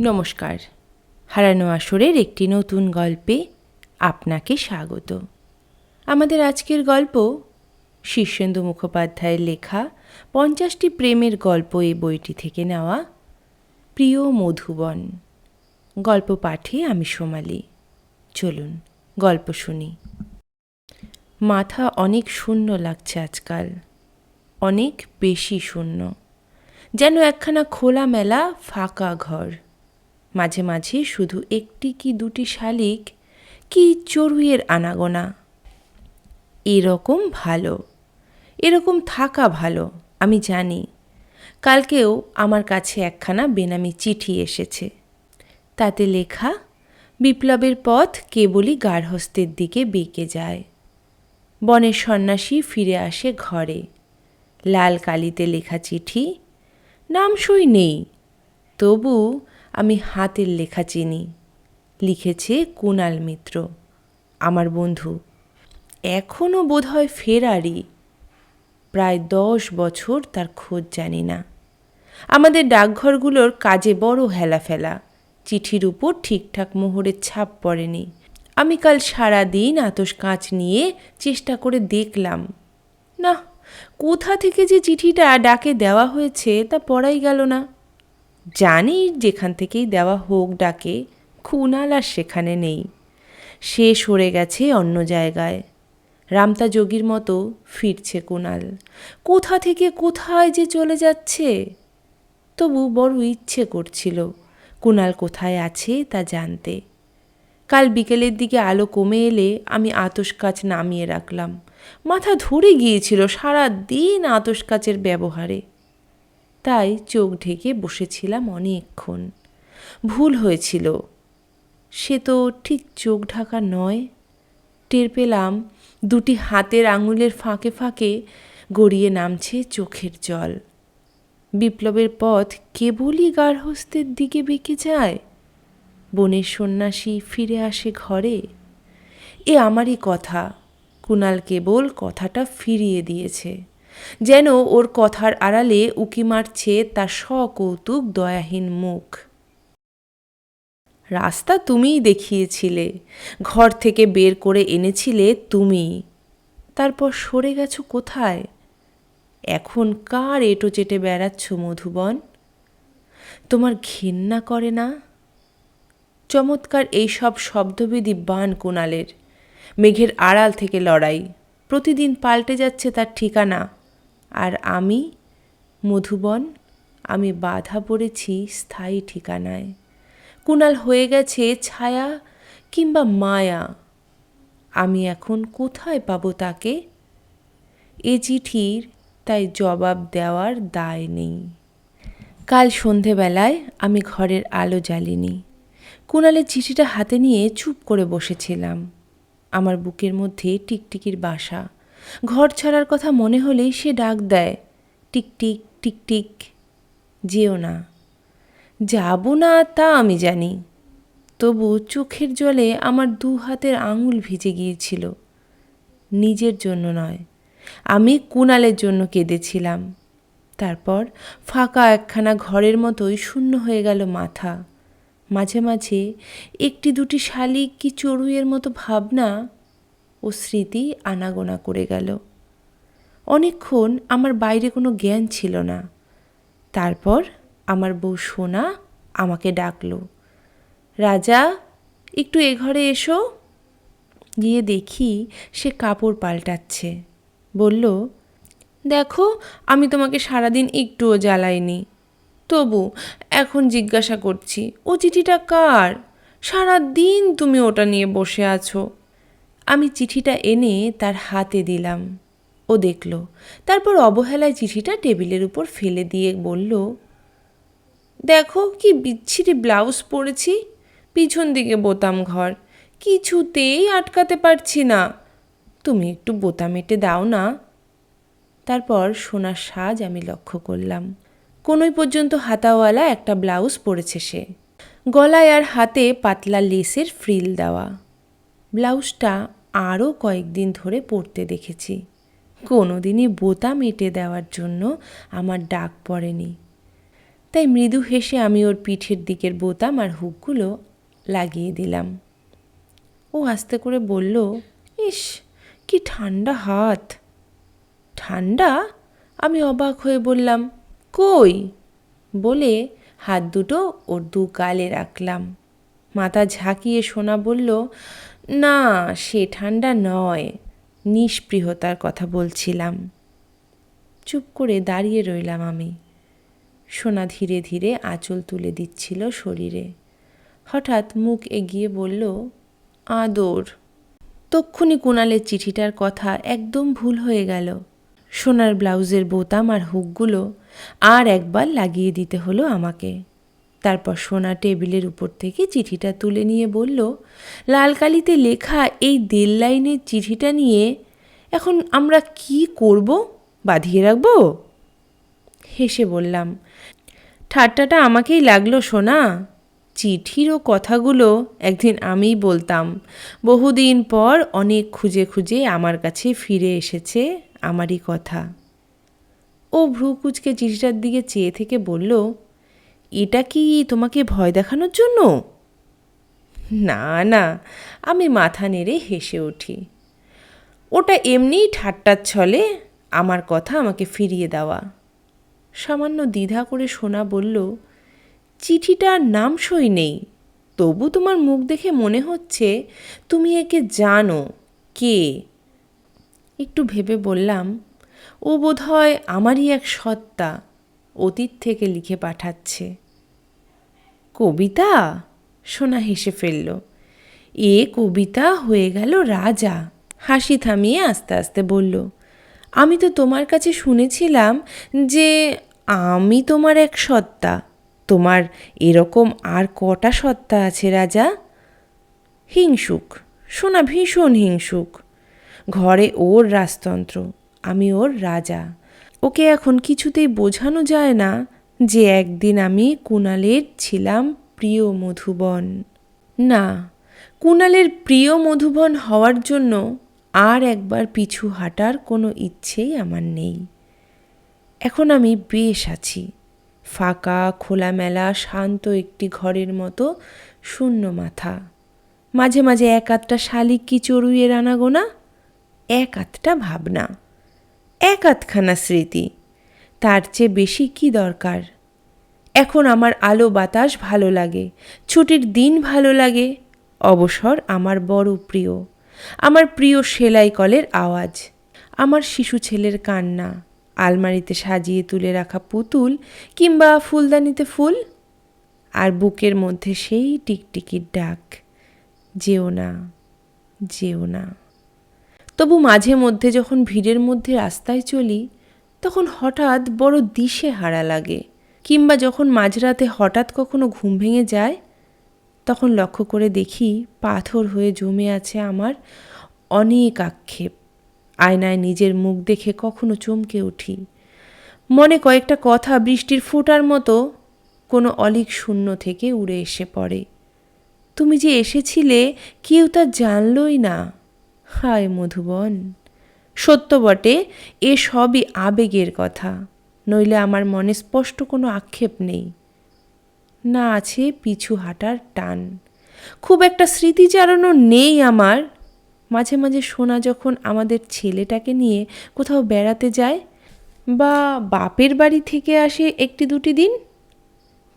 নমস্কার। হারানো আসরের একটি নতুন গল্পে আপনাকে স্বাগত। আমাদের আজকের গল্প শীর্ষেন্দু মুখোপাধ্যায়ের লেখা পঞ্চাশটি প্রেমের গল্প এই বইটি থেকে নেওয়া প্রিয় মধুবন। গল্প পাঠে আমি সোমালি। চলুন, গল্প শুনি। মাথা অনেক শূন্য লাগছে আজকাল। অনেক বেশি শূন্য। যেন একখানা খোলামেলা ফাঁকা ঘর। মাঝে মাঝে শুধু একটি কি দুটি শালিক? কি চড়ুইয়ের আনাগোনা? এরকম ভালো। এরকম থাকা ভালো, আমি জানি। কালকেও আমার কাছে একখানা বেনামি চিঠি এসেছে। তাতে লেখা, বিপ্লবের পথ কেবলই গার্হস্থের দিকে বেঁকে যায়। বনের সন্ন্যাসী ফিরে আসে ঘরে। লাল কালিতে লেখা চিঠি নাম সই নেই। তবু আমি হাতের লেখা চিনি, লিখেছে কুণাল মিত্র, আমার বন্ধু। এখনও বোধহয় ফেরারি প্রায় দশ বছর তার খোঁজ জানি না। আমাদের ডাকঘরগুলোর কাজে বড় হেলাফেলা। চিঠির উপর ঠিকঠাক মোহরের ছাপ পড়েনি। আমি কাল সারা দিন আতস কাঁচ নিয়ে চেষ্টা করে দেখলাম। না কোথা থেকে যে চিঠিটা ডাকে দেওয়া হয়েছে তা পড়াই গেল না। জানি যেখান থেকেই দেওয়া হোক ডাকে, খুনাল আর সেখানে নেই। সে সরে গেছে অন্য জায়গায়। রামতা যোগীর মতো ফিরছে কুণাল কোথা থেকে কোথায় যে চলে যাচ্ছে? তবু বড় ইচ্ছে করছিল কুণাল কোথায় আছে তা জানতে। কাল বিকেলের দিকে আলো কমে এলে আমি আতস কাচ নামিয়ে রাখলাম। মাথা ধরে গিয়েছিল সারা দিন আতস কাচের ব্যবহারে। তাই চোখ ঢেকে বসেছিলাম অনেকক্ষণ। ভুল হয়েছিল। সে তো ঠিক চোখ ঢাকা নয়। টের পেলাম দুটি হাতের আঙুলের ফাঁকে ফাঁকে গড়িয়ে নামছে চোখের জল। বিপ্লবের পথ কেবলই গার্হস্থের দিকে বেঁকে যায়? বনের সন্ন্যাসী ফিরে আসে ঘরে? এ আমারই কথা। কুণাল কেবল কথাটা ফিরিয়ে দিয়েছে। যেন ওর কথার আড়ালে উকি মারছে তার সকৌতুক দয়াহীন মুখ। রাস্তা তুমিই দেখিয়েছিলে, ঘর থেকে বের করে এনেছিলে তুমি। তারপর সরে গেছো কোথায়? এখন কার এটো চেটে বেড়াচ্ছ মধুবন? তোমার ঘেন্না করে না? চমৎকার এইসব শব্দবিধি বান কোনালের মেঘের আড়াল থেকে লড়াই। প্রতিদিন পাল্টে যাচ্ছে তার ঠিকানা। আর আমি, মধুবন, আমি বাধা পড়েছি স্থায়ী ঠিকানায়। কুণাল হয়ে গেছে ছায়া কিংবা মায়া। আমি এখন কোথায় পাবো তাকে? এ চিঠির তাই জবাব দেওয়ার দায় নেই। কাল সন্ধেবেলায় আমি ঘরের আলো জ্বালিনি। কুণালের চিঠিটা হাতে নিয়ে চুপ করে বসেছিলাম। আমার বুকের মধ্যে টিকটিকির বাসা। ঘর ছাড়ার কথা মনে হলেই সে ডাক দেয় টিকটিক টিকটিক যেও না। যাব না তা আমি জানি, তবু চোখের জলে আমার দু হাতের আঙুল ভিজে গিয়েছিল, নিজের জন্য নয়, আমি কুণালের জন্য কেঁদেছিলাম। তারপর ফাঁকা একখানা ঘরের মতোই শূন্য হয়ে গেল মাথা, মাঝে মাঝে একটি দুটি শালিক কি চড়ুইয়ের মতো ভাবনা স্মৃতি আনাগোনা করে গেল। অনেকক্ষণ আমার বাইরে কোনো জ্ঞান ছিল না। তারপর আমার বউ সোনা আমাকে ডাকলো, রাজা, একটু এ ঘরে এসো। গিয়ে দেখি সে কাপড় পাল্টাচ্ছে। বলল, দেখো, আমি তোমাকে সারাদিন একটুও জ্বালাইনি। তবু এখন জিজ্ঞাসা করছি ও চিঠিটা কার? সারা দিন তুমি ওটা নিয়ে বসে আছো। আমি চিঠিটা এনে তার হাতে দিলাম। ও দেখল। তারপর অবহেলায় চিঠিটা টেবিলের উপর ফেলে দিয়ে বলল, দেখো কি বিচ্ছিরি ব্লাউজ পরেছি। পিছন দিকে বোতাম ঘর। কিছুতেই আটকাতে পারছি না। তুমি একটু বোতাম এঁটে দাও না। তারপর সোনার সাজ আমি লক্ষ্য করলাম। কোনোই পর্যন্ত হাতাওয়ালা একটা ব্লাউজ পরেছে সে। গলায় আর হাতে পাতলা লেসের ফ্রিল দেওয়া। ব্লাউজটা আরও কয়েকদিন ধরে পড়তে দেখেছি। কোনো দিনই বোতাম এঁটে দেওয়ার জন্য আমার ডাক পড়েনি। তাই মৃদু হেসে আমি ওর পিঠের দিকের বোতাম আর হুকগুলো লাগিয়ে দিলাম। ও আস্তে করে বলল, ইস, কি ঠান্ডা হাত। ঠান্ডা? আমি অবাক হয়ে বললাম, কই? বলে হাত দুটো ওর দু গালে রাখলাম। মাথা ঝাঁকিয়ে সোনা বলল না, সে ঠান্ডা নয়, নিষ্পৃহতার কথা বলছিলাম। চুপ করে দাঁড়িয়ে রইলাম আমি। সোনা ধীরে ধীরে আঁচল তুলে দিচ্ছিল শরীরে। হঠাৎ মুখ এগিয়ে বলল, আদর। তক্ষুনি কুণালের চিঠিটার কথা একদম ভুল হয়ে গেল। সোনার ব্লাউজের বোতাম আর হুকগুলো আর একবার লাগিয়ে দিতে হলো আমাকে। তারপর সোনা টেবিলের উপর থেকে চিঠিটা তুলে নিয়ে বলল লাল কালিতে লেখা এই দেড় লাইনের চিঠিটা নিয়ে এখন আমরা কি করব? বাঁধিয়ে রাখব? হেসে বললাম, ঠাট্টাটা আমাকেই লাগল সোনা। চিঠিরও কথাগুলো একদিন আমিই বলতাম। বহুদিন পর অনেক খুঁজে খুঁজে আমার কাছে ফিরে এসেছে আমারই কথা। ও ভ্রু কুচকে চিঠিটার দিকে চেয়ে থেকে বলল এটা কি তোমাকে ভয় দেখানোর জন্য? না না, আমি মাথা নেড়ে হেসে উঠি। ওটা এমনিই ঠাট্টার ছলে আমার কথা আমাকে ফিরিয়ে দেওয়া। সামান্য দ্বিধা করে শোনা বলল, চিঠিটার নাম সই নেই। তবু তোমার মুখ দেখে মনে হচ্ছে তুমি একে জানো, কে? একটু ভেবে বললাম, ও বোধহয় আমারই এক সত্তা, অতীত থেকে লিখে পাঠাচ্ছে। কবিতা? সোনা হেসে ফেলল। এ কবিতা হয়ে গেল রাজা। হাসি থামিয়ে আস্তে আস্তে বলল, আমি তো তোমার কাছে শুনেছিলাম যে আমি তোমার এক সত্তা। তোমার এরকম আর কটা সত্তা আছে রাজা? হিংসুক, সোনা ভীষণ হিংসুক। ঘরে ওর রাজতন্ত্র, আমি ওর রাজা। ওকে এখন কিছুতেই বোঝানো যায় না। যে একদিন আমি কুণালের ছিলাম প্রিয় মধুবন। না, কুণালের প্রিয় মধুবন হওয়ার জন্য আর একবার পিছু হাঁটার কোনো ইচ্ছেই আমার নেই। এখন আমি বেশ আছি। ফাঁকা, খোলামেলা, শান্ত একটি ঘরের মতো, শূন্য মাথা। মাঝে মাঝে এক আধটা শালিক কি চড়ুইয়ের আনাগোনা? এক আধটা ভাবনা। এক আধখানা স্মৃতি। তার চেয়ে বেশি কি দরকার? এখন আমার আলো বাতাস ভালো লাগে, ছুটির দিন ভালো লাগে। অবসর আমার বড় প্রিয়, আমার প্রিয় সেলাই কলের আওয়াজ, আমার শিশু ছেলের কান্না, আলমারিতে সাজিয়ে তুলে রাখা পুতুল কিংবা ফুলদানিতে ফুল, আর বুকের মধ্যে সেই টিকটিকির ডাক, যেও না যেও না। তবু মাঝে মধ্যে যখন ভিড়ের মধ্যে রাস্তায় চলি তখন হঠাৎ বড় দিশে হারা লাগে, কিংবা যখন মাঝরাতে হঠাৎ কখনো ঘুম ভেঙে যায়, তখন লক্ষ্য করে দেখি পাথর হয়ে জমে আছে আমার অনেক আক্ষেপ। আয়নায় নিজের মুখ দেখে কখনো চমকে উঠি। মনে কয়েকটা কথা বৃষ্টির ফোঁটার মতো কোনো অলিক শূন্য থেকে উড়ে এসে পড়ে। তুমি যে এসেছিলে, কেউ তা জানলই না। হায় মধুবন। সত্য বটে, এ সবই আবেগের কথা। নইলে আমার মনে স্পষ্ট কোনো আক্ষেপ নেই। না আছে পিছু হাঁটার টান। খুব একটা স্মৃতি চালানো নেই আমার। মাঝে মাঝে শোনা যখন আমাদের ছেলেটাকে নিয়ে কোথাও বেড়াতে যায় বা বাপের বাড়ি থেকে আসে একটি দুটি দিন,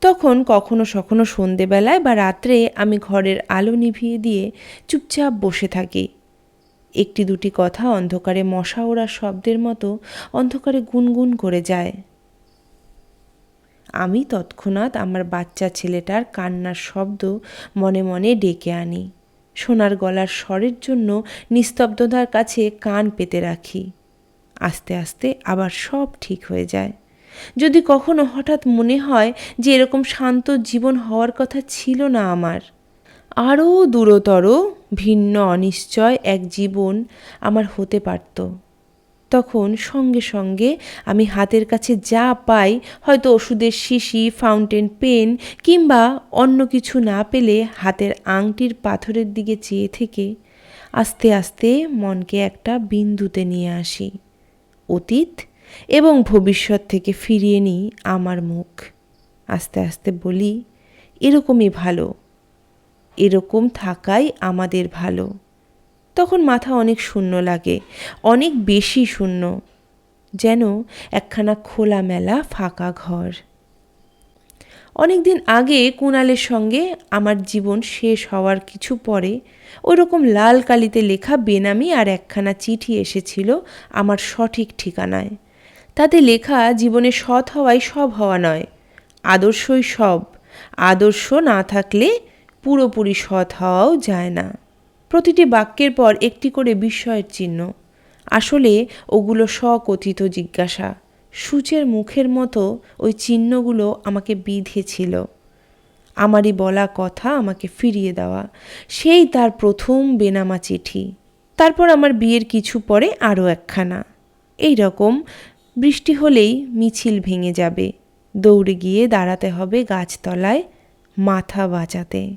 তখন কখনো সখনো সন্ধেবেলায় বা রাত্রে আমি ঘরের আলো নিভিয়ে দিয়ে চুপচাপ বসে থাকি। একটি দুটি কথা অন্ধকারে মশা ওড়ার শব্দের মতো অন্ধকারে গুনগুন করে যায়। আমি তৎক্ষণাৎ আমার বাচ্চা ছেলেটার কান্নার শব্দ মনে মনে ডেকে আনি। সোনার গলার স্বরের জন্য নিস্তব্ধতার কাছে কান পেতে রাখি। আস্তে আস্তে আবার সব ঠিক হয়ে যায়। যদি কখনো হঠাৎ মনে হয় যে এরকম শান্ত জীবন হওয়ার কথা ছিল না আমার। আরও দূরতর, ভিন্ন অনিশ্চয় এক জীবন আমার হতে পারত। তখন সঙ্গে সঙ্গে আমি হাতের কাছে যা পাই, হয়তো ওষুধের শিশি, ফাউন্টেন পেন কিংবা অন্য কিছু না পেলে হাতের আংটির পাথরের দিকে চেয়ে থেকে আস্তে আস্তে মনকে একটা বিন্দুতে নিয়ে আসি, অতীত এবং ভবিষ্যৎ থেকে ফিরিয়ে নিই আমার মুখ। আস্তে আস্তে বলি, এরকমই ভালো। এরকম থাকাই আমাদের ভালো। তখন মাথা অনেক শূন্য লাগে, অনেক বেশি শূন্য, যেন একখানা খোলামেলা ফাঁকা ঘর। অনেক দিন আগে কুণালের সঙ্গে আমার জীবন শেষ হওয়ার কিছু পরে ওরকম লাল কালিতে লেখা বেনামি আর একখানা চিঠি এসেছিল আমার সঠিক ঠিকানায়। তাতে লেখা, জীবনে সৎ হওয়াই সব হওয়া নয়, আদর্শই সব, আদর্শ না থাকলে পুরোপুরি সৎ হওয়াও যায় না। প্রতিটি বাক্যের পর একটি করে বিস্ময়ের চিহ্ন। আসলে ওগুলো স্বকথিত জিজ্ঞাসা। সূচের মুখের মতো ওই চিহ্নগুলো আমাকে বিঁধেছিল। আমারই বলা কথা আমাকে ফিরিয়ে দেওয়া। সেই তার প্রথম বেনামা চিঠি। তারপর আমার বিয়ের কিছু পরে আরও একখানা। এই রকম বৃষ্টি হলেই মিছিল ভেঙে যাবে। দৌড়ে গিয়ে দাঁড়াতে হবে গাছতলায়, মাথা বাঁচাতে।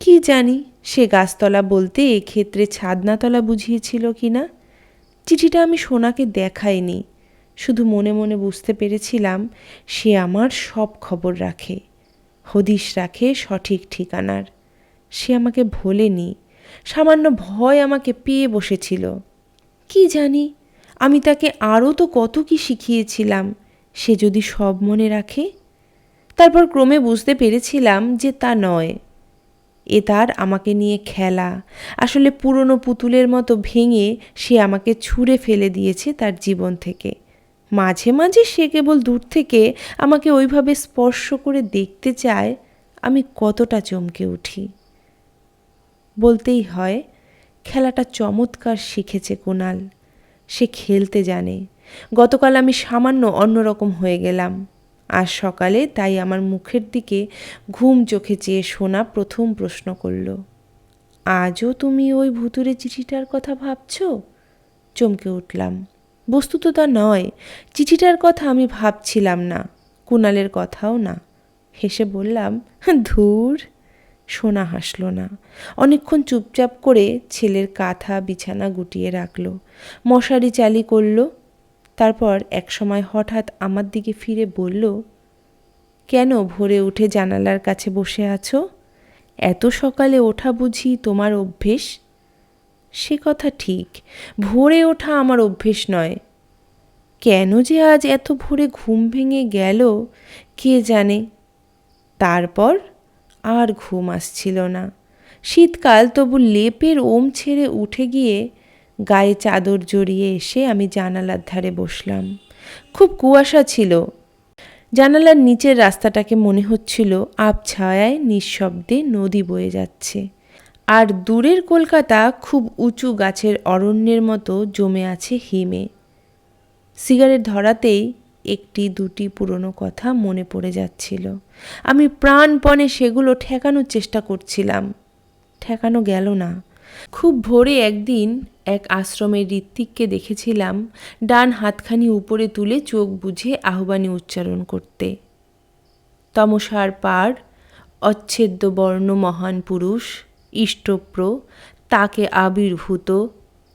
কি জানি, সে গাছতলা বলতে এক্ষেত্রে ছাদনাতলা বুঝিয়েছিল কি না? চিঠিটা আমি সোনাকে দেখাইনি। শুধু মনে মনে বুঝতে পেরেছিলাম, সে আমার সব খবর রাখে। হদিশ রাখে সঠিক ঠিকানার। সে আমাকে ভোলেনি। সামান্য ভয় আমাকে পেয়ে বসেছিল। কি জানি, আমি তাকে আরও তো কত কি শিখিয়েছিলাম, সে যদি সব মনে রাখে? তারপর ক্রমে বুঝতে পেরেছিলাম যে তা নয়। এ তার আমাকে নিয়ে খেলা। আসলে পুরনো পুতুলের মতো ভেঙে সে আমাকে ছুঁড়ে ফেলে দিয়েছে তার জীবন থেকে। মাঝে মাঝে সে কেবল দূর থেকে আমাকে ওইভাবে স্পর্শ করে দেখতে চায়, আমি কতটা চমকে উঠি। বলতেই হয়, খেলাটা চমৎকার শিখেছে কুণাল সে খেলতে জানে। গতকাল আমি সামান্য অন্যরকম হয়ে গেলাম। আজ সকালে তাই আমার মুখের দিকে ঘুম চোখে চেয়ে শোনা প্রথম প্রশ্ন করল, আজও তুমি ওই ভুতুরে চিঠিটার কথা ভাবছ? চমকে উঠলাম, বস্তুত তা নয়, চিঠিটার কথা আমি ভাবছিলাম না, কুণালের কথাও না। হেসে বললাম, ধুর। সোনা হাসল না, অনেকক্ষণ চুপচাপ করে ছেলের কাঁথা বিছানা গুটিয়ে রাখল, মশারি চালি করল তারপর একসময় হঠাৎ আমার দিকে ফিরে বলল, কেন ভোরে উঠে জানালার কাছে বসে আছো? এত সকালে ওঠা বুঝি তোমার অভ্যেস? সে কথা ঠিক, ভোরে ওঠা আমার অভ্যেস নয়। কেন যে আজ এত ভোরে ঘুম ভেঙে গেল, কে জানে? তারপর আর ঘুম আসছিল না। শীতকাল তবু লেপের ওম ছেড়ে উঠে গিয়ে গায়ে চাদর জড়িয়ে এসে আমি জানালার ধারে বসলাম। খুব কুয়াশা ছিল। জানালার নিচের রাস্তাটাকে মনে হচ্ছিল আবছায়ায় নিঃশব্দে নদী বয়ে যাচ্ছে। আর দূরের কলকাতা খুব উঁচু গাছের অরণ্যের মতো জমে আছে হিমে। সিগারেট ধরাতেই একটি দুটি পুরনো কথা মনে পড়ে যাচ্ছিল। আমি প্রাণপণে সেগুলো ঠেকানোর চেষ্টা করছিলাম। ঠেকানো গেল না। খুব ভোরে একদিন এক আশ্রমের ঋত্বিককে দেখেছিলাম ডান হাতখানি উপরে তুলে চোখ বুঝে আহ্বানী উচ্চারণ করতে। তমসার পার, অচ্ছেদ্য বর্ণ মহান পুরুষ, ইষ্টপ্র, তাকে আবির্ভূত,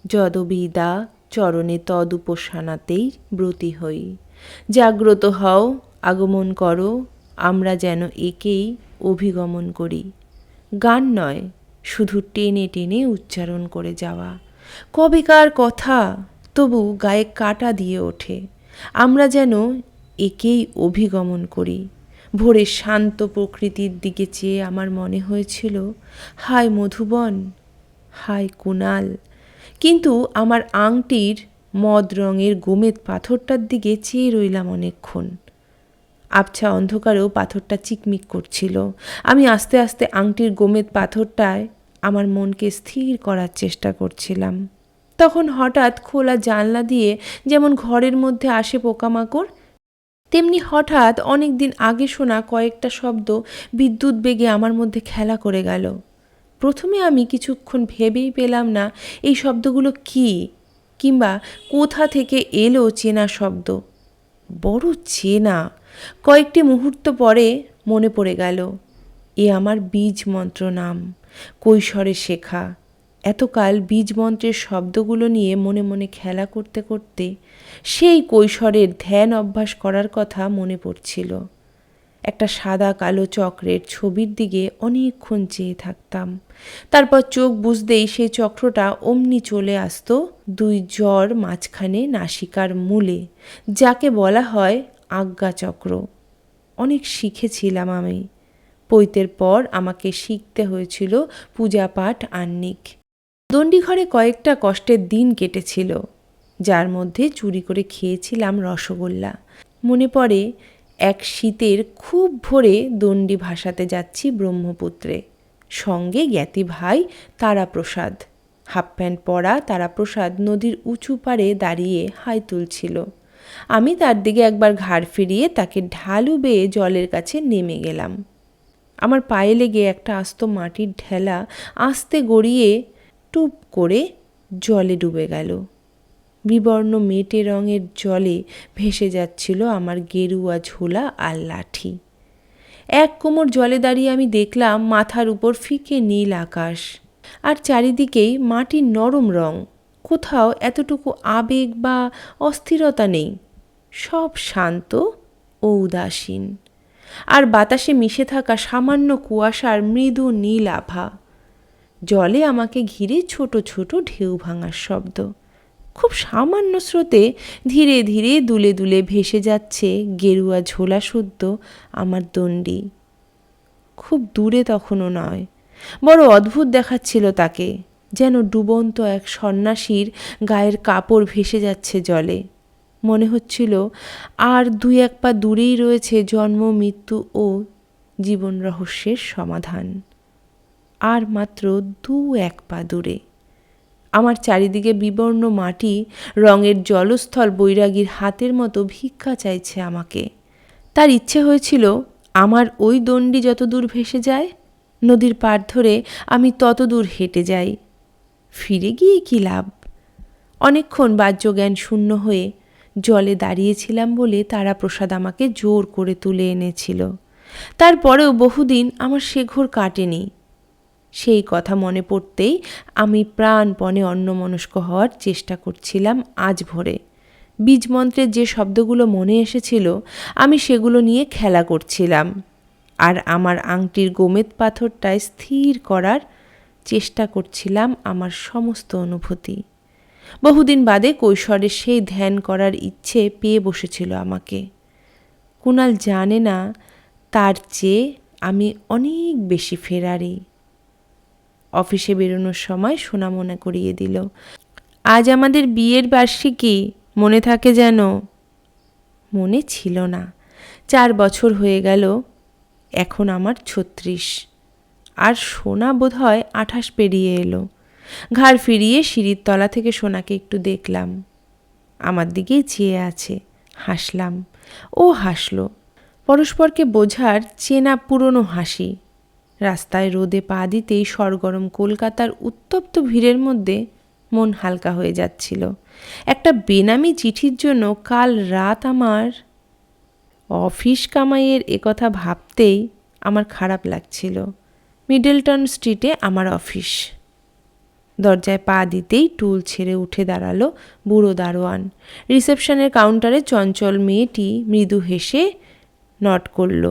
যদবিদা, চরণে তদুপসানাতেই ব্রতী হই। জাগ্রত হও, আগমন করো, আমরা যেন একেই অভিগমন করি। গান নয় শুধু টেনে টেনে উচ্চারণ করে যাওয়া। কবেকার কথা তবু গায়ে কাটা দিয়ে ওঠে। আমরা যেন একেই অভিগমন করি। ভোরের শান্ত প্রকৃতির দিকে চেয়ে আমার মনে হয়েছিল, হায় মধুবন, হায় কুনাল। কিন্তু আমার আংটির মদ রঙের গোমেদ পাথরটার দিকে চেয়ে রইলাম অনেকক্ষণ। আবছা অন্ধকারেও পাথরটা চিকমিক করছিল। আমি আস্তে আস্তে আংটির গোমেদ পাথরটায় আমার মনকে স্থির করার চেষ্টা করছিলাম। তখন হঠাৎ খোলা জানলা দিয়ে যেমন ঘরের মধ্যে আসে পোকামাকড়, তেমনি হঠাৎ অনেক দিন আগে শোনা কয়েকটা শব্দ বিদ্যুৎ বেগে আমার মধ্যে খেলা করে গেল। প্রথমে আমি কিছুক্ষণ ভেবেই পেলাম না, এই শব্দগুলো কি, কিংবা কোথা থেকে এলো চেনা শব্দ। বড় চেনা, কয়েকটি মুহূর্ত পরে মনে পড়ে গেল, এ আমার বীজ মন্ত্র নাম। কৈশোরে শেখা। এতকাল বীজ মন্ত্রের শব্দগুলো নিয়ে মনে মনে খেলা করতে করতে সেই কৈশোরের ধ্যান অভ্যাস করার কথা মনে পড়ছিল। একটা সাদা কালো চক্রের ছবির দিকে অনেকক্ষণ চেয়ে থাকতাম। তারপর চোখ বুঝতেই সেই চক্রটা অমনি চলে আসতো দুই জ্বর মাঝখানে নাসিকার মূলে, যাকে বলা হয় আজ্ঞাচক্র। অনেক শিখেছিলাম আমি। পৈতের পর আমাকে শিখতে হয়েছিল পূজা পাঠ আহ্নিক। দণ্ডিঘরে কয়েকটা কষ্টের দিন কেটেছিল, যার মধ্যে চুরি করে খেয়েছিলাম রসগোল্লা। মনে পড়ে, এক শীতের খুব ভোরে দণ্ডি ভাসাতে যাচ্ছি ব্রহ্মপুত্রে। সঙ্গে জ্ঞাতি ভাই তারাপ্রসাদ। হাফ প্যান্ট পরা তারাপ্রসাদ নদীর উঁচু পাড়ে দাঁড়িয়ে হাই তুলছিল। আমি তার দিকে একবার ঘাড় ফিরিয়ে তাকে ঢালু বেয়ে জলের কাছে নেমে গেলাম। আমার পায়ে লেগে একটা আস্ত মাটির ঢেলা আস্তে গড়িয়ে টুপ করে জলে ডুবে গেল। বিবর্ণ মেটে রঙের জলে ভেসে যাচ্ছিল আমার গেরুয়া ঝোলা আর লাঠি। এক কোমর জলে দাঁড়িয়ে আমি দেখলাম মাথার উপর ফিকে নীল আকাশ আর চারিদিকেই মাটির নরম রং। কোথাও এতটুকু আবেগ বা অস্থিরতা নেই। সব শান্ত ও উদাসীন। আর বাতাসে মিশে থাকা সামান্য কুয়াশার মৃদু নীল আভা। জলে আমাকে ঘিরে ছোট ছোট ঢেউ ভাঙার শব্দ। খুব সামান্য স্রোতে ধীরে ধীরে দুলে দুলে ভেসে যাচ্ছে গেরুয়া ঝোলা শুদ্ধ আমার দণ্ডি। খুব দূরে তখনও নয়। বড় অদ্ভুত দেখাচ্ছিল তাকে, যেন ডুবন্ত এক সন্ন্যাসীর গায়ের কাপড় ভেসে যাচ্ছে জলে। মনে হচ্ছিল, আর দুই এক পা দূরেই রয়েছে জন্ম, মৃত্যু ও জীবন রহস্যের সমাধান। আর মাত্র দু এক পা দূরে। আমার চারিদিকে বিবর্ণ মাটি, রঙের জলস্থল বৈরাগীর হাতের মতো ভিক্ষা চাইছে আমাকে। তার ইচ্ছে হয়েছিল, আমার ওই দণ্ডি যত দূর ভেসে যায়, নদীর পার ধরে আমি তত দূর হেঁটে যাই। ফিরে গিয়ে কী লাভ? অনেকক্ষণ বাহ্যজ্ঞান শূন্য হয়ে জলে দাঁড়িয়েছিলাম বলে তারা প্রসাদ আমাকে জোর করে তুলে এনেছিল। তারপরেও বহুদিন আমার সে ঘোর কাটেনি। সেই কথা মনে পড়তেই আমি প্রাণপণে অন্যমনস্ক হওয়ার চেষ্টা করছিলাম আজ ভোরে। বীজমন্ত্রের যে শব্দগুলো মনে এসেছিল, আমি সেগুলো নিয়ে খেলা করছিলাম। আর আমার আংটির গোমেদ পাথরটায় স্থির করার চেষ্টা করছিলাম আমার সমস্ত অনুভূতি। বহুদিন বাদে কৈশোরে সেই ধ্যান করার ইচ্ছে পেয়ে বসেছিল আমাকে। কুণাল জানে না তার চেয়ে আমি অনেক বেশি ফেরারি। অফিসে বেরোনোর সময় সোনা মনে করিয়ে দিল, আজ আমাদের বিয়ের বার্ষিকী, মনে থাকে যেন? মনে ছিল না। চার বছর হয়ে গেল, এখন আমার ছত্রিশ। আর সোনা বোধ হয় আঠাশ পেরিয়ে এলো। ঘাড় ফিরিয়ে সিঁড়ির তলা থেকে সোনাকে একটু দেখলাম। আমার দিকেই চেয়ে আছে। হাসলাম। ও হাসল। পরস্পরকে বোঝার চেনা পুরনো হাসি। রাস্তায় রোদে পা দিতেই সরগরম কলকাতার উত্তপ্ত ভিড়ের মধ্যে মন হালকা হয়ে যাচ্ছিল। একটা বেনামি চিঠির জন্য কাল রাত আমার অফিস কামাইয়ের একথা ভাবতেই আমার খারাপ লাগছিল। মিডলটন স্ট্রিটে আমার অফিস। দরজায় পা দিতেই টুল ছেড়ে উঠে দাঁড়াল বুড়ো দারোয়ান। রিসেপশনের কাউন্টারে চঞ্চল মেয়েটি মৃদু হেসে নট করল,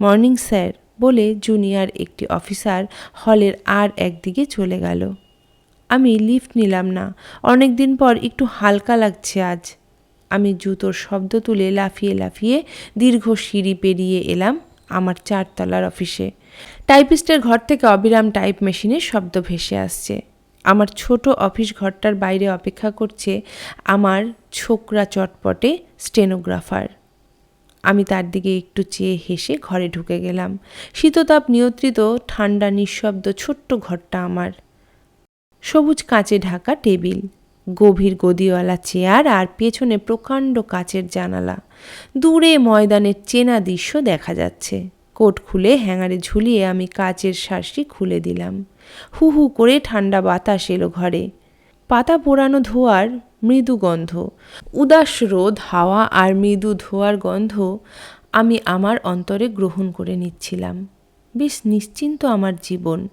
মর্নিং, স্যার, বলে জুনিয়র একটি অফিসার হলের আর একদিকে চলে গেল। আমি লিফট নিলাম না, অনেক দিন পর একটু হালকা লাগছে আজ। আমি জুতোর শব্দ তুলে লাফিয়ে লাফিয়ে দীর্ঘ সিঁড়ি পেরিয়ে এলাম আমার চারতলার অফিসে। টাইপিস্টের ঘর থেকে অবিরাম টাইপ মেশিনের শব্দ ভেসে আসছে। আমার ছোট অফিস ঘরটার বাইরে অপেক্ষা করছে আমার ছোকরা চটপটে স্টেনোগ্রাফার। আমি তার দিকে একটু চেয়ে হেসে ঘরে ঢুকে গেলাম। শীততাপ নিয়ন্ত্রিত, ঠান্ডা, নিঃশব্দ ছোট্ট ঘরটা আমার। সবুজ কাঁচে ঢাকা টেবিল, গভীর গদিওয়ালা চেয়ার আর পেছনে প্রকাণ্ড কাচের জানালা। দূরে ময়দানের চেনা দৃশ্য দেখা যাচ্ছে। কোট খুলে হ্যাঙ্গারে ঝুলিয়ে আমি কাচের শাঁসটি খুলে দিলাম। হু হু করে ঠান্ডা বাতাস এলো ঘরে। পাতা পোড়ানো ধোয়ার মৃদু গন্ধ। উদাস রোদ, হাওয়া আর মৃদু ধোয়ার গন্ধ আমি আমার অন্তরে গ্রহণ করে নিচ্ছিলাম। বেশ নিশ্চিন্ত আমার জীবন।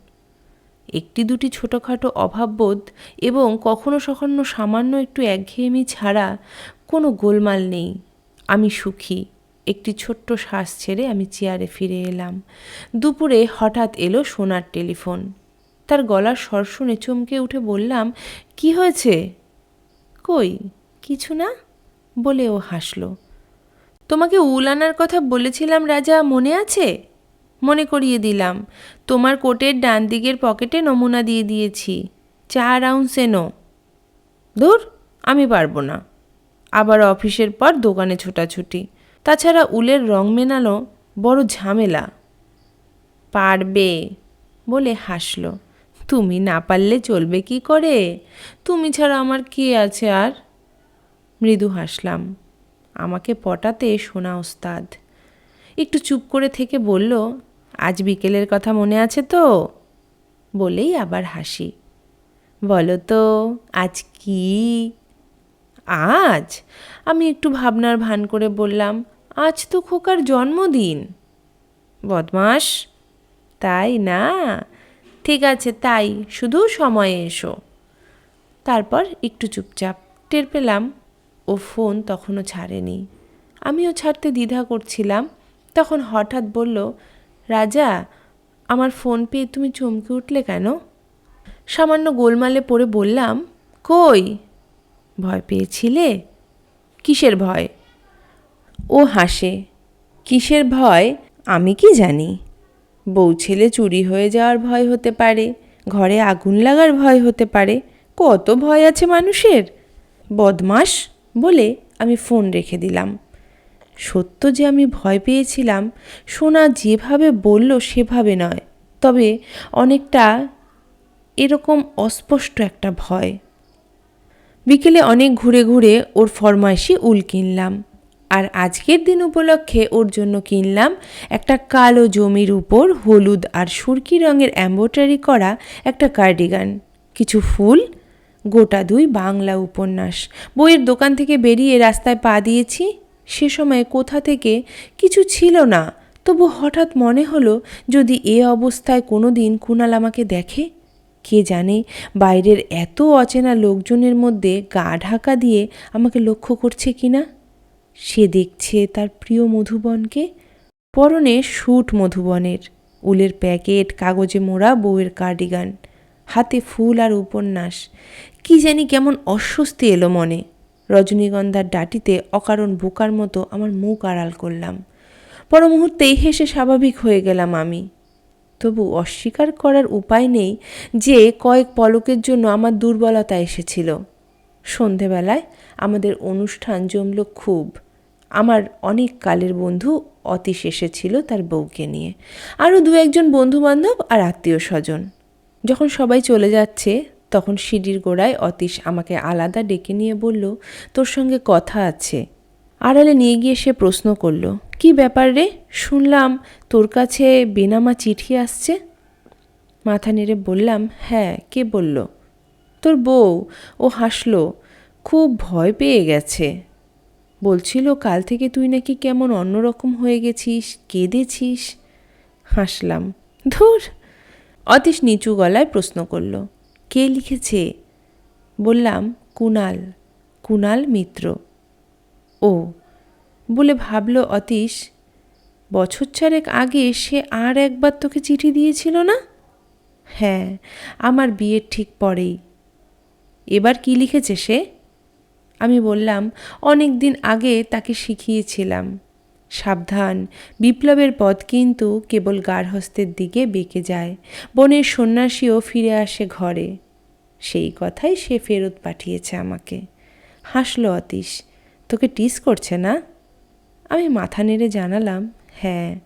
একটি দুটি ছোটোখাটো অভাববোধ এবং কখনো সখনো সামান্য একটু একঘেয়েমি ছাড়া কোনো গোলমাল নেই। আমি সুখী। একটি ছোট্ট শ্বাস ছেড়ে আমি চেয়ারে ফিরে এলাম। দুপুরে হঠাৎ এলো সোনার টেলিফোন। তার গলার স্বর শুনে চমকে উঠে বললাম, কি হয়েছে? কই, কিছু না, বলে ও হাসলো। তোমাকে উল আনার কথা বলেছিলাম রাজা, মনে আছে? মনে করিয়ে দিলাম। তোমার কোটের ডান দিকের পকেটে নমুনা দিয়ে দিয়েছি। চার আউন্স এনো। ধুর, আমি পারব না। আবার অফিসের পর দোকানে ছোটাছুটি। তাছাড়া উলের রং মেনানো বড় ঝামেলা। পারবে, বলে হাসলো। তুমি না পারলে চলবে কি করে? তুমি ছাড়া আমার কে আছে আর? মৃদু হাসলাম। আমাকে পটাতে শোনা ওস্তাদ। একটু চুপ করে থেকে বলল, আজ বিকেলের কথা মনে আছে তো? বলেই আবার হাসি। বলো তো, আজ কি? আজ? আমি একটু ভাবনার ভান করে বললাম, আজ তো খোকার জন্মদিন। বদমাস? তাই না। ঠিক আছে, তাই। শুধু সময়ে এসো। তারপর একটু চুপচাপ টের পেলাম ও ফোন তখনও ছাড়েনি। আমিও ছাড়তে দ্বিধা করছিলাম। তখন হঠাৎ বলল, রাজা, আমার ফোন পেয়ে তুমি চমকে উঠলে কেন? সামান্য গোলমালে পড়ে বললাম, কই? ভয় পেয়েছিলে? কিসের ভয়? ও হাসে, কিসের ভয়? আমি কি জানি? বউ ছেলে চুরি হয়ে যাওয়ার ভয় হতে পারে, ঘরে আগুন লাগার ভয় হতে পারে, কত ভয় আছে মানুষের? বদমাস বলে আমি ফোন রেখে দিলাম। সত্য যে আমি ভয় পেয়েছিলাম, সোনা যেভাবে বলল সেভাবে নয়। তবে অনেকটা এরকম অস্পষ্ট একটা ভয়। বিকেলে অনেক ঘুরে ঘুরে ওর ফরমাইশি উল কিনলাম। আর আজকের দিন উপলক্ষে ওর জন্য কিনলাম একটা কালো জমির উপর হলুদ আর সুরকি রঙের অ্যাম্বোটারি করা একটা কার্ডিগান কিছু ফুল, গোটা দুই বাংলা উপন্যাস। বইয়ের দোকান থেকে বেরিয়ে রাস্তায় পা দিয়েছি, সে সময় কোথা থেকে কিছু ছিল না, তবু হঠাৎ মনে হলো যদি এ অবস্থায় কোনো দিন কুণাল আমাকে দেখে, কে জানে বাইরের এত অচেনা লোকজনের মধ্যে গা ঢাকা দিয়ে আমাকে লক্ষ্য করছে কিনা। সে দেখছে তার প্রিয় মধুবনকে। পরনে স্যুট মধুবনের, উলের প্যাকেট, কাগজে মোড়া বউয়ের কার্ডিগান, হাতে ফুল আর উপন্যাস। কি জানি কেমন অস্বস্তি এলো মনে। রজনীগন্ধার ডাটিতে অকারণ বোকার মতো আমার মুখ আড়াল করলাম। পর মুহূর্তেই হেসে স্বাভাবিক হয়ে গেলাম আমি। তবু অস্বীকার করার উপায় নেই যে কয়েক পলকের জন্য আমার দুর্বলতা এসেছিল। সন্ধেবেলায় আমাদের অনুষ্ঠান জমল খুব। আমার অনেক কালের বন্ধু অতীশ এসেছিল তার বউকে নিয়ে। আরও দু একজন বন্ধুবান্ধব আর আত্মীয় স্বজন। যখন সবাই চলে যাচ্ছে, তখন সিঁড়ির গোড়ায় অতীশ আমাকে আলাদা ডেকে নিয়ে বলল, তোর সঙ্গে কথা আছে। আড়ালে নিয়ে গিয়ে সে প্রশ্ন করল, কি ব্যাপার রে? শুনলাম তোর কাছে বেনামা চিঠি আসছে? মাথা নেড়ে বললাম হ্যাঁ কে বলল? তোর বউ। ও হাসলো, খুব ভয় পেয়ে গেছে। বলছিল, কাল থেকে তুই নাকি কেমন অন্যরকম হয়ে গেছিস, কেঁদেছিস? হাসলাম। ধুর! অতীশ নিচু গলায় প্রশ্ন করল, কে লিখেছে? বললাম, কুনাল কুনাল মিত্র। ও। বলে ভাবল অতীশ, বছর চারেক আগে সে আর একবার তোকে চিঠি দিয়েছিল না? হ্যাঁ আমার বিয়ের ঠিক পরেই। এবার কি লিখেছে সে? আমি বললাম, অনেক দিন আগে তাকে শিখিয়েছিলাম। সাবধান, বিপ্লবের পথ কিন্তু কেবল গার্হস্থের দিকে বেঁকে যায়। বনের সন্ন্যাসীও ফিরে আসে ঘরে। সেই কথাই সে ফেরত পাঠিয়েছে আমাকে। হাসলো অতীশ, তোকে টিস করছে না? আমি মাথা নেড়ে জানালাম হ্যাঁ।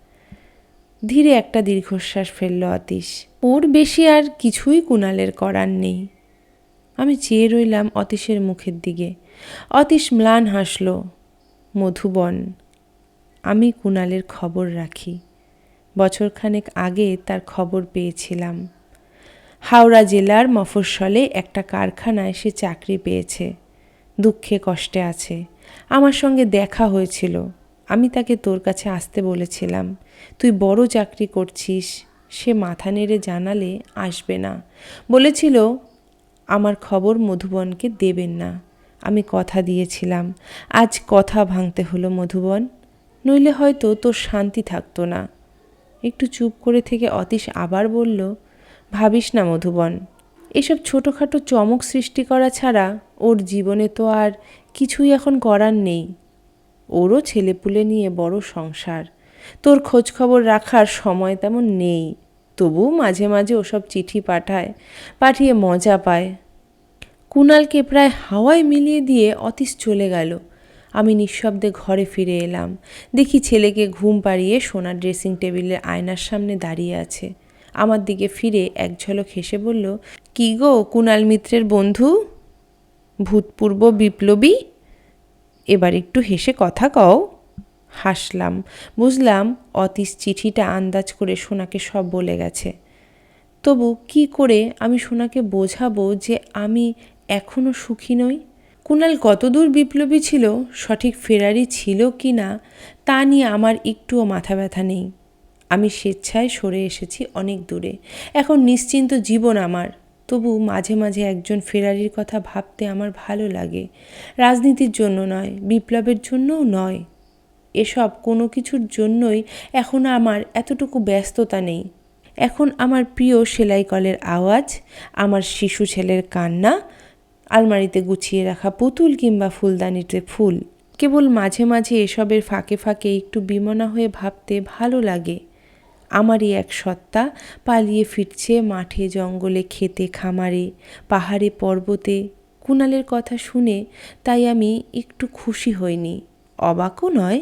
ধীরে একটা দীর্ঘশ্বাস ফেলল অতীশ, ওর বেশি আর কিছুই কুণালের করার নেই। আমি চেয়ে রইলাম অতীশের মুখের দিকে। অতীশ ম্লান হাসল, মধুবন, আমি কুণালের খবর রাখি। বছরখানেক আগে তার খবর পেয়েছিলাম। হাওড়া জেলার মফস্বলে একটা কারখানায় সে চাকরি পেয়েছে। দুঃখে কষ্টে আছে। আমার সঙ্গে দেখা হয়েছিল। আমি তাকে তোর কাছে আসতে বলেছিলাম, তুই বড় চাকরি করছিস, সে মাথা নেড়ে জানালে আসবে না। বলেছিল, আমার খবর মধুবনকে দেবেন না। আমি কথা দিয়েছিলাম। আজ কথা ভাঙতে হলো, মধুবন। নইলে হয়তো তোর শান্তি থাকতো না। একটু চুপ করে থেকে অতীশ আবার বলল, ভাবিস না মধুবন, এসব ছোটোখাটো চমক সৃষ্টি করা ছাড়া ওর জীবনে তো আর কিছুই এখন করার নেই। ওরও ছেলেপুলে নিয়ে বড় সংসার। তোর খোঁজ খবর রাখার সময় তেমন নেই। তবু মাঝে মাঝে ওসব চিঠি পাঠায়, পাঠিয়ে মজা পায়। কুণালকে প্রায় হাওয়ায় মিলিয়ে দিয়ে অতীশ চলে গেল। আমি নিঃশব্দে ঘরে ফিরে এলাম। দেখি ছেলেকে ঘুম পাড়িয়ে সোনার ড্রেসিং টেবিলের আয়নার সামনে দাঁড়িয়ে আছে। আমার দিকে ফিরে এক ঝলক হেসে বলল, কি গো কুণাল মিত্রের বন্ধু? ভূতপূর্ব বিপ্লবী? এবার একটু হেসে কথা কও। হাসলাম। বুঝলাম অতীশ চিঠিটা আন্দাজ করে সোনাকে সব বলে গেছে। তবু কি করে আমি সোনাকে বোঝাবো যে আমি এখনও সুখী নই। কুণাল কতদূর বিপ্লবী ছিল, সঠিক ফেরারি ছিল কি না, তা নিয়ে আমার একটুও মাথা ব্যথা নেই। আমি স্বেচ্ছায় সরে এসেছি অনেক দূরে। এখন নিশ্চিন্ত জীবন আমার। তবু মাঝে মাঝে একজন ফেরারির কথা ভাবতে আমার ভালো লাগে। রাজনীতির জন্য নয়, বিপ্লবের জন্যও নয়। এসব কোনো কিছুর জন্যই এখন আমার এতটুকু ব্যস্ততা নেই। এখন আমার প্রিয় সেলাই কলের আওয়াজ, আমার শিশু ছেলের কান্না আলমারিতে গুছিয়ে রাখা পুতুল কিংবা ফুলদানিতে ফুল। কেবল মাঝে মাঝে এসবের ফাঁকে ফাঁকে একটু বিমনা হয়ে ভাবতে ভালো লাগে। আমারই এক সত্তা, পালিয়ে ফিরছে মাঠে জঙ্গলে খেতে খামারে, পাহাড়ে পর্বতে। কুণালের কথা শুনে তাই আমি একটু খুশি হইনি। অবাকও নয়,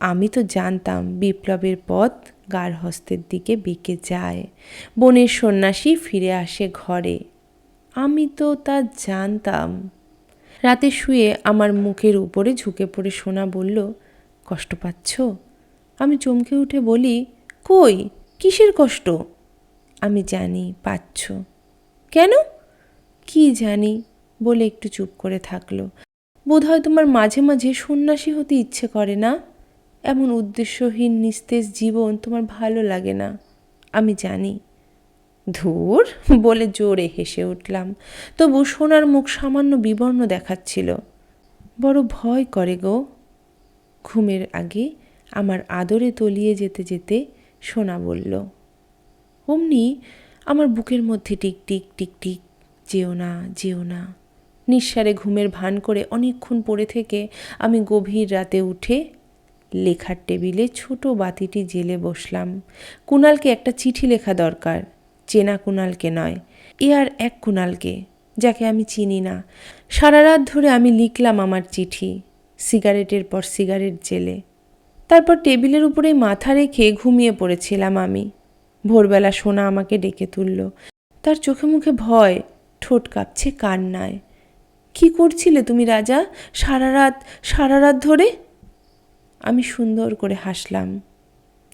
আমি তো জানতাম বিপ্লবের পথ গার্হস্থের দিকে বেঁকে যায়। বনের সন্ন্যাসী ফিরে আসে ঘরে। আমি তো তা জানতাম। রাতে শুয়ে আমার মুখের উপরে ঝুঁকে পড়ে সোনা বলল, কষ্ট পাচ্ছ? আমি চমকে উঠে বলি, কই? কিসের কষ্ট? আমি জানি, পাচ্ছ। কেন? কি জানি? বলে একটু চুপ করে থাকল। বোধহয় তোমার মাঝে মাঝে সন্ন্যাসী হতে ইচ্ছে করে না? এমন উদ্দেশ্যহীন নিস্তেজ জীবন তোমার ভালো লাগে না। আমি জানি। ধুর বলে জোরে হেসে উঠলাম। তবু সোনার মুখ সামান্য বিবর্ণ দেখাচ্ছিল। বড় ভয় করে গো। ঘুমের আগে আমার আদরে তলিয়ে যেতে যেতে সোনা বলল, অমনি আমার বুকের মধ্যে টিক টিক টিক টিক, যেও না যেও না। নিঃসারে ঘুমের ভান করে অনেকক্ষণ পড়ে থেকে আমি গভীর রাতে উঠে লেখার টেবিলে ছোট বাতিটি জেলে বসলাম। কুণালকে একটা চিঠি লেখা দরকার। চেনা কুণালকে নয়, এ আর এক কুণালকে, যাকে আমি চিনি না। সারা রাত ধরে আমি লিখলাম আমার চিঠি, সিগারেটের পর সিগারেট জেলে। তারপর টেবিলের উপরে মাথা রেখে ঘুমিয়ে পড়েছিলাম আমি। ভোরবেলা সোনা আমাকে ডেকে তুলল। তার চোখে মুখে ভয়, ঠোঁট কাঁপছে কান্নায়। কি করছিলে তুমি রাজা? সারা রাত সারা রাত ধরে? আমি সুন্দর করে হাসলাম।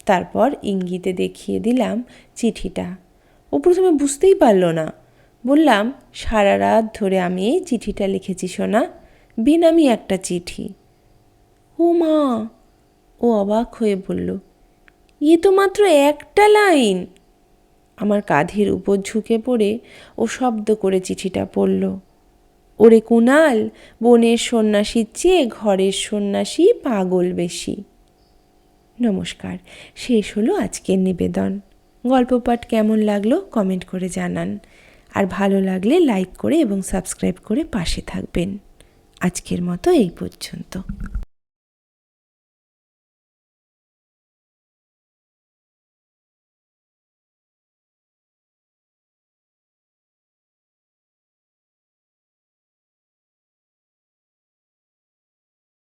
তারপর ইঙ্গিতে দেখিয়ে দিলাম চিঠিটা। ও প্রথমে বুঝতেই পারল না। বললাম, সারা রাত ধরে আমি এই চিঠিটা লিখেছি, সোনা। বেনামি একটা চিঠি। ও মা! ও অবাক হয়ে বলল ইয়ে তো মাত্র একটা লাইন! আমার কাঁধের উপর ঝুঁকে পড়ে ও শব্দ করে চিঠিটা পড়ল, ওরে কুনাল, বনের সন্ন্যাসীর চেয়ে ঘরের সন্ন্যাসী পাগল বেশি। নমস্কার, শেষ হলো আজকের নিবেদন। গল্প পাঠ কেমন লাগল কমেন্ট করে জানান। আর ভালো লাগলে লাইক করে এবং সাবস্ক্রাইব করে পাশে থাকবেন। আজকের মতো এই পর্যন্ত।